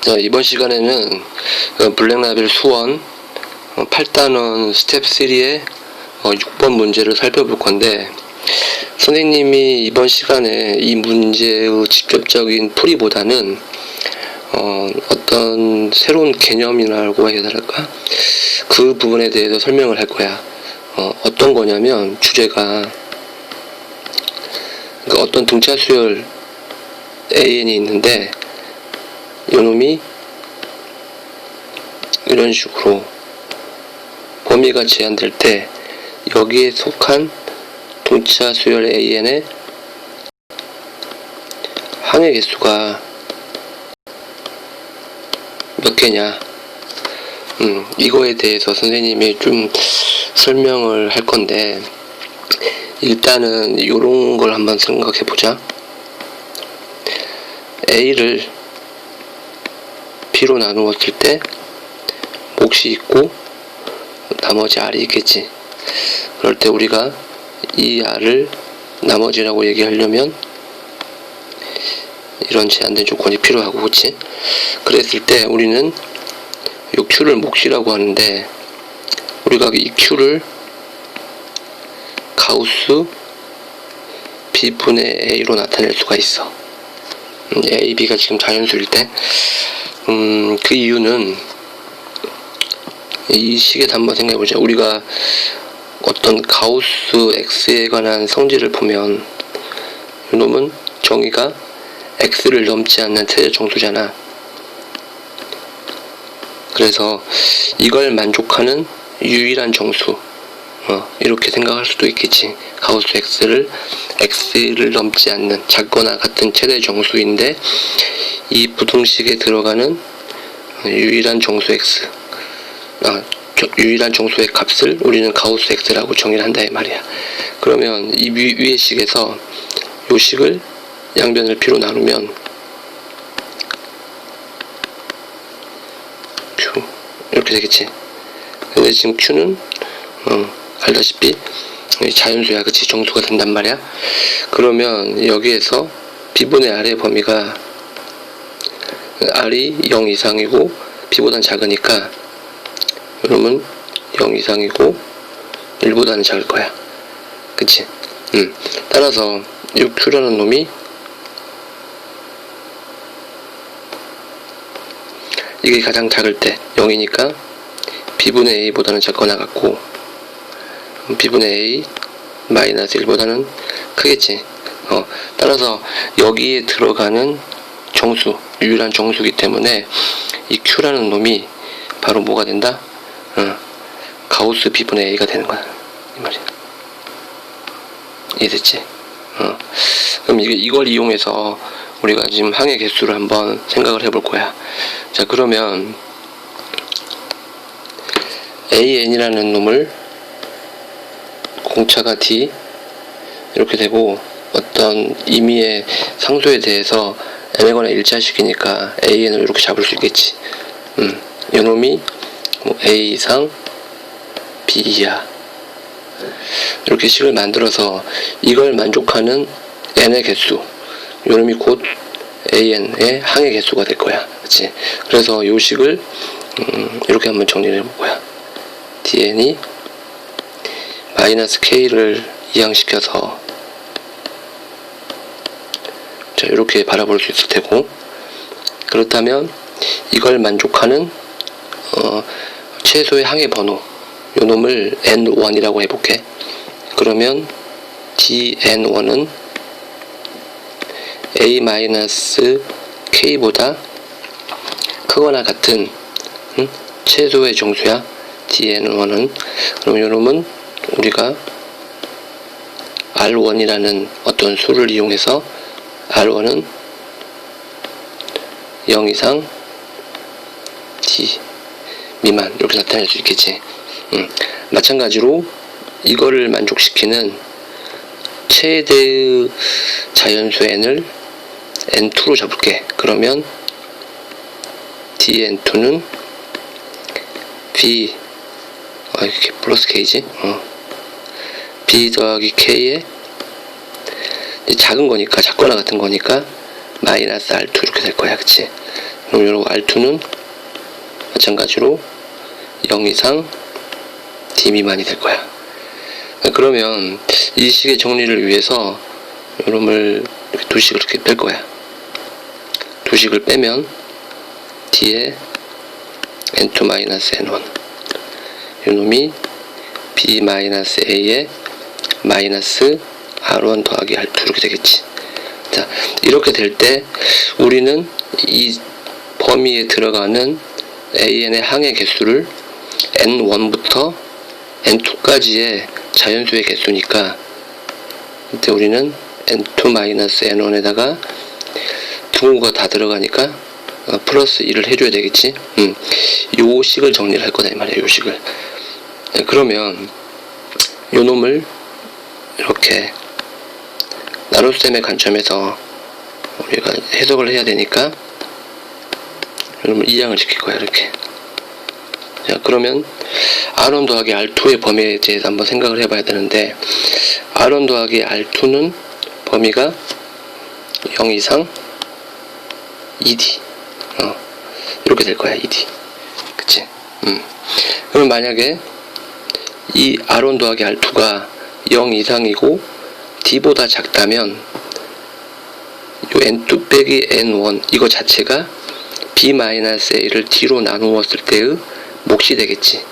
자, 이번 시간에는 어, 블랙라벨 수원 어, 8단원 스텝 3의 6번 문제를 살펴볼 건데 선생님이 이번 시간에 이 문제의 직접적인 풀이보다는 어, 어떤 새로운 개념이라고 해야 될까? 그 부분에 대해서 설명을 할 거야. 어, 어떤 거냐면 주제가 그러니까 어떤 등차 수열 AN이 있는데 요놈이 이런 식으로 범위가 제한될 때 여기에 속한 동차 수열 AN의 항해 개수가 몇 개냐? 음, 이거에 대해서 선생님이 좀 설명을 할 건데 일단은 이런 걸 한번 생각해 보자. A를 B로 나누었을 때 몫이 있고 나머지 R이 있겠지. 그럴 때 우리가 이 R을 나머지라고 얘기하려면 이런 제한된 조건이 필요하고 그치? 그랬을 때 우리는 이 Q를 몫이라고 하는데 우리가 이 Q를 가우스 B분의 A로 나타낼 수가 있어. 음, A, B가 지금 자연수일 때, 음, 그 이유는 이 식에서 한번 생각해보자. 우리가 어떤 가우스 X에 관한 성질을 보면, 이놈은 정의가 X를 넘지 않는 최대 정수잖아. 그래서 이걸 만족하는 유일한 정수, 어, 이렇게 생각할 수도 있겠지. 가우스 X를 X를 넘지 않는 작거나 같은 최대 정수인데 이 부등식에 들어가는 유일한 정수 X 아, 저- 유일한 정수의 값을 우리는 가우스 X라고 정의를 한다 이 말이야. 그러면 이 위, 위의 식에서 요 식을 양변을 P로 나누면 Q 이렇게 되겠지. 근데 지금 Q는 어, 알다시피 자연수야 그치? 정수가 된단 말이야. 그러면 여기에서 B분의 R의 범위가 R이 0 이상이고 B보단 작으니까 그러면 0 이상이고 1보다는 작을 거야. 그치? 음. 따라서 이 Q라는 놈이 이게 가장 작을 때 0이니까 B분의 A보다는 작거나 같고 B분의 A 마이너스 1보다는 크겠지. 어, 따라서 여기에 들어가는 정수, 유일한 정수기 때문에 이 Q라는 놈이 바로 뭐가 된다? 어, 가우스 B분의 A가 되는 거야. 이 말이야. 이해됐지? 어. 그럼 이게 이걸 이용해서 우리가 지금 항해 개수를 한번 생각을 해볼 거야. 자, 그러면 AN이라는 놈을 공차가 D 이렇게 되고 어떤 임의의 상수에 대해서 n거나 일자식이니까 an을 이렇게 잡을 수 있겠지. 음, 요놈이 뭐 a 이상 b 이하 이렇게 식을 만들어서 이걸 만족하는 n의 개수 요놈이 곧 an의 항의 개수가 될 거야. 그치? 그래서 요 식을 음, 이렇게 한번 정리를 해볼 거야. dn이 k를 이항시켜서 자 이렇게 바라볼 수 있을 테고 그렇다면 이걸 만족하는 어, 최소의 항해 번호 요 놈을 n1이라고 해볼게 그러면 dn1은 a 마이너스 k보다 크거나 같은 음? 최소의 정수야 dn1은 그럼 요 놈은 우리가 R1이라는 어떤 수를 이용해서 R1은 0 이상 D 미만 이렇게 나타낼 수 있겠지. 음, 마찬가지로 이거를 만족시키는 최대의 자연수 n을 n2로 잡을게. 그러면 dn2는 b 아 이렇게 플러스 k지? 어. B 더하기 k에 작은 거니까 작거나 같은 거니까 마이너스 r2 이렇게 될 거야 그치 그럼 요런 R2는 마찬가지로 0 이상 D 미만이 될 거야. 그러면 이 식의 정리를 위해서 요놈을 두 식을 이렇게 뺄 거야. 두 식을 빼면 D에 N2-N1 요놈이 B-A에 마이너스 R1 더하기 R2 이렇게 되겠지. 자, 이렇게 될 때 우리는 이 범위에 들어가는 AN의 항의 개수를 N1부터 N2까지의 자연수의 개수니까 이때 우리는 N2-N1에다가 분모가 다 들어가니까 어, 플러스 1을 해줘야 되겠지. 음, 요 식을 정리를 할 거다 이 말이야. 요 식을. 네, 그러면 요 놈을 이렇게 나눗셈의 관점에서 우리가 해석을 해야 되니까 여러분 이양을 시킬 거야 이렇게. 자 그러면 R1 더하기 R2의 범위에 대해서 한번 생각을 해봐야 되는데 R1 더하기 R2는 범위가 0 이상 2D 어, 이렇게 될 거야 2D 그치? 음. 그럼 만약에 이 R1 더하기 R2가 0 이상이고 D보다 작다면 요 N2 빼기 N1 이거 자체가 B-A를 D로 나누었을 때의 몫이 되겠지.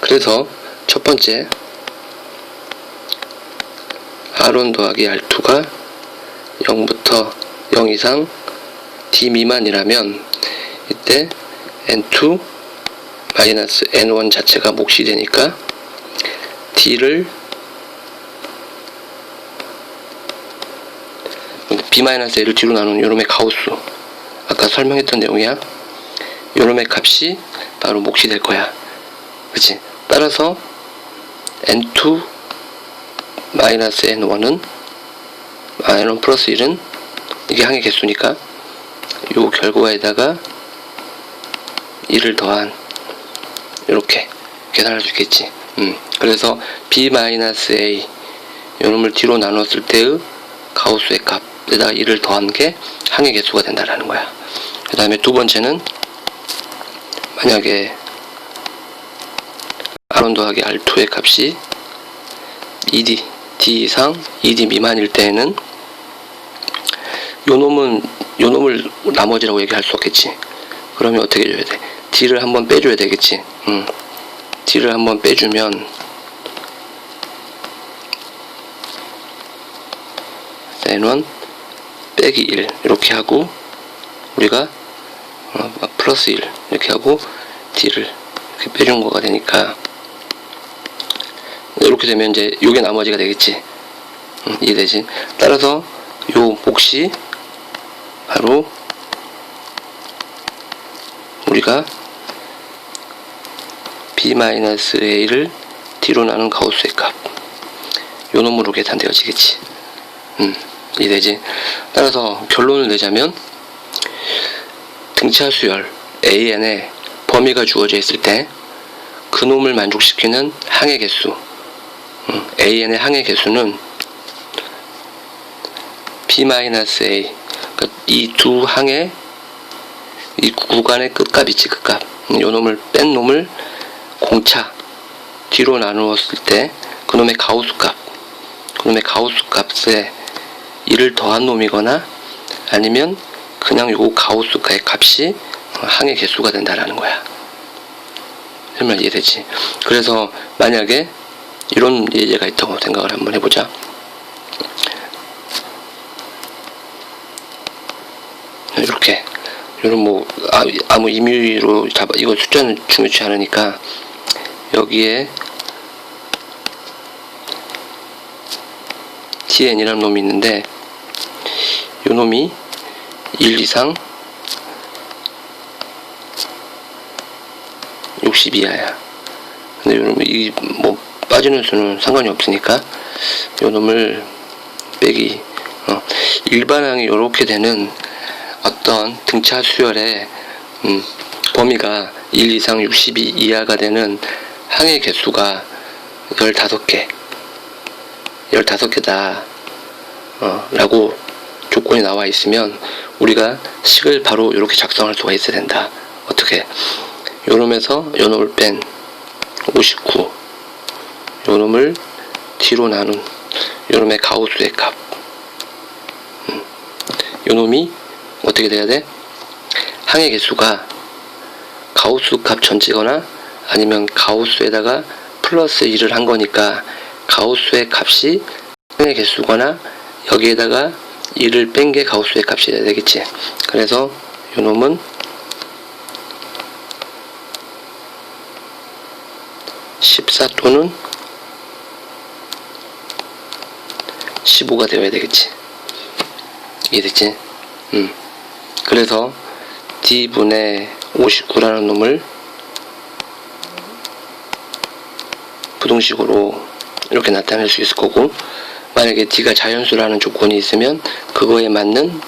그래서 첫 번째 R1 더하기 R2가 0부터 0 이상 D 미만이라면 이때 N2 마이너스 N1 자체가 몫이 되니까 D를 B-A를 D로 나누는 요놈의 가우스 아까 설명했던 내용이야. 요놈의 값이 바로 몫이 될 거야. 그치? 따라서 N2 마이너스 N1은 N1 플러스 1은 이게 항의 개수니까 요 결과에다가 1을 더한 이렇게 계산할 수 있겠지. 음, 그래서 B-A 요놈을 D로 나눴을 때의 가우스의 값 에다가 1을 더한 게 항의 개수가 된다라는 거야. 그 다음에 두 번째는 만약에 R1 더하기 R2의 값이 2D, D 이상 2D 미만일 때에는 요 놈은 요 놈을 나머지라고 얘기할 수 없겠지. 그러면 어떻게 해줘야 돼? D를 한번 빼줘야 되겠지. 음. D를 한번 빼주면 N1 빼기 1 이렇게 하고 우리가 어, 플러스 1 이렇게 하고 D를 이렇게 빼준 거가 되니까 이렇게 되면 이제 요게 나머지가 되겠지. 음, 이해되지. 따라서 요 몫이 바로 우리가 B-A를 D로 나눈 가우스의 값. 요 놈으로 계산되어지겠지. 음, 이해되지? 따라서 결론을 내자면 등차 수열 AN의 범위가 주어져 있을 때 그놈을 만족시키는 항의 개수 음, AN의 항의 개수는 B-A 그러니까 이 두 항의 이 구간의 끝값 있지 끝값 음, 요 놈을 뺀 놈을 공차 뒤로 나누었을 때 그놈의 가우스 값 그놈의 가우스 값에 1을 더한 놈이거나 아니면 그냥 요 가우스가의 값이 항의 개수가 된다라는 거야. 설명 이해되지? 그래서 만약에 이런 예제가 있다고 생각을 한번 해보자. 이렇게 이런 뭐 아, 아무 임의로 잡아 이거 숫자는 중요치 않으니까 여기에 tn이라는 놈이 있는데 요 놈이 1 이상 60 이하야. 근데 요 놈이 이 뭐 빠지는 수는 상관이 없으니까 요 놈을 빼기 어, 일반항이 요렇게 되는 어떤 등차 수열의 음, 범위가 1 이상 62 이하가 되는 항의 개수가 15개 15개다 어, 라고 조건이 나와 있으면 우리가 식을 바로 이렇게 작성할 수가 있어야 된다. 어떻게? 요놈에서 요놈을 뺀 59. 요놈을 뒤로 나눈 요놈의 가우스의 값. 음. 요놈이 어떻게 돼야 돼? 항의 개수가 가우스 값 전체거나 아니면 가우스에다가 플러스 1을 한 거니까 가우스의 값이 항의 개수거나 여기에다가 1을 뺀게 가우스의 값이 돼야 되겠지. 그래서 요놈은 14 또는 15가 되어야 되겠지. 이해됐지? 음. 그래서 D분의 59라는 놈을 부동식으로 이렇게 나타낼 수 있을 거고 만약에 D가 자연수라는 조건이 있으면 그거에 맞는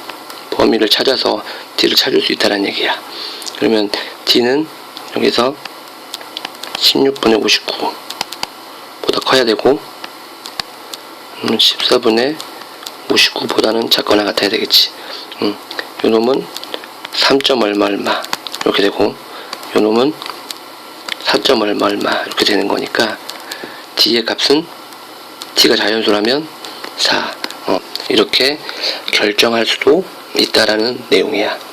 범위를 찾아서 D를 찾을 수 있다는 얘기야. 그러면 D는 여기서 16분의 59 보다 커야 되고 음, 14분의 59보다는 작거나 같아야 되겠지. 음, 요 놈은 3점 얼마 얼마 이렇게 되고 요 놈은 4점 얼마 얼마 이렇게 되는 거니까 D의 값은 T가 자연수라면 4 어, 이렇게 결정할 수도 있다라는 내용이야.